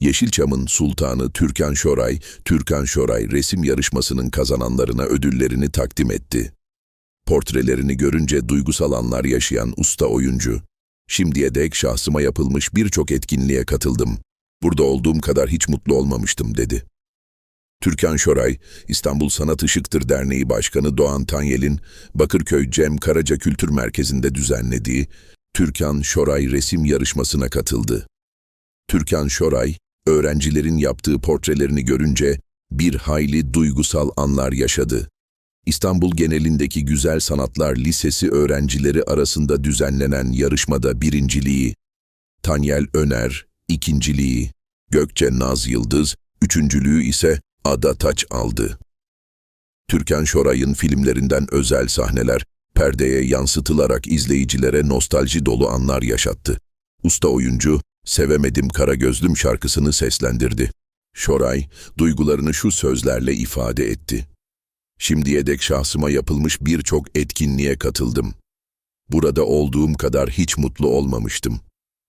Yeşilçam'ın sultanı Türkan Şoray, Türkan Şoray resim yarışmasının kazananlarına ödüllerini takdim etti. Portrelerini görünce duygusal anlar yaşayan usta oyuncu. Şimdiye dek şahsıma yapılmış birçok etkinliğe katıldım. Burada olduğum kadar hiç mutlu olmamıştım dedi. Türkan Şoray, İstanbul Sanat Işıktır Derneği Başkanı Doğan Tanyel'in Bakırköy Cem Karaca Kültür Merkezi'nde düzenlediği Türkan Şoray resim yarışmasına katıldı. Türkan Şoray, öğrencilerin yaptığı portrelerini görünce bir hayli duygusal anlar yaşadı. İstanbul genelindeki Güzel Sanatlar Lisesi öğrencileri arasında düzenlenen yarışmada birinciliği, Tanyel Öner, ikinciliği, Gökçe Naz Yıldız, üçüncülüğü ise Ada Taç aldı. Türkan Şoray'ın filmlerinden özel sahneler, perdeye yansıtılarak izleyicilere nostalji dolu anlar yaşattı. Usta oyuncu, Sevemedim Kara Gözlüm şarkısını seslendirdi. Şoray, duygularını şu sözlerle ifade etti. Şimdiye dek şahsıma yapılmış birçok etkinliğe katıldım. Burada olduğum kadar hiç mutlu olmamıştım.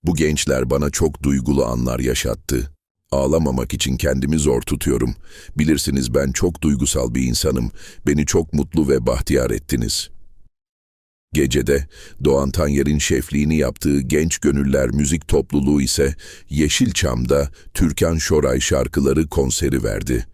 Bu gençler bana çok duygulu anlar yaşattı. Ağlamamak için kendimi zor tutuyorum. Bilirsiniz ben çok duygusal bir insanım. Beni çok mutlu ve bahtiyar ettiniz. Gecede Doğan Tanyer'in şefliğini yaptığı Genç Gönüller Müzik Topluluğu ise Yeşilçam'da Türkan Şoray şarkıları konseri verdi.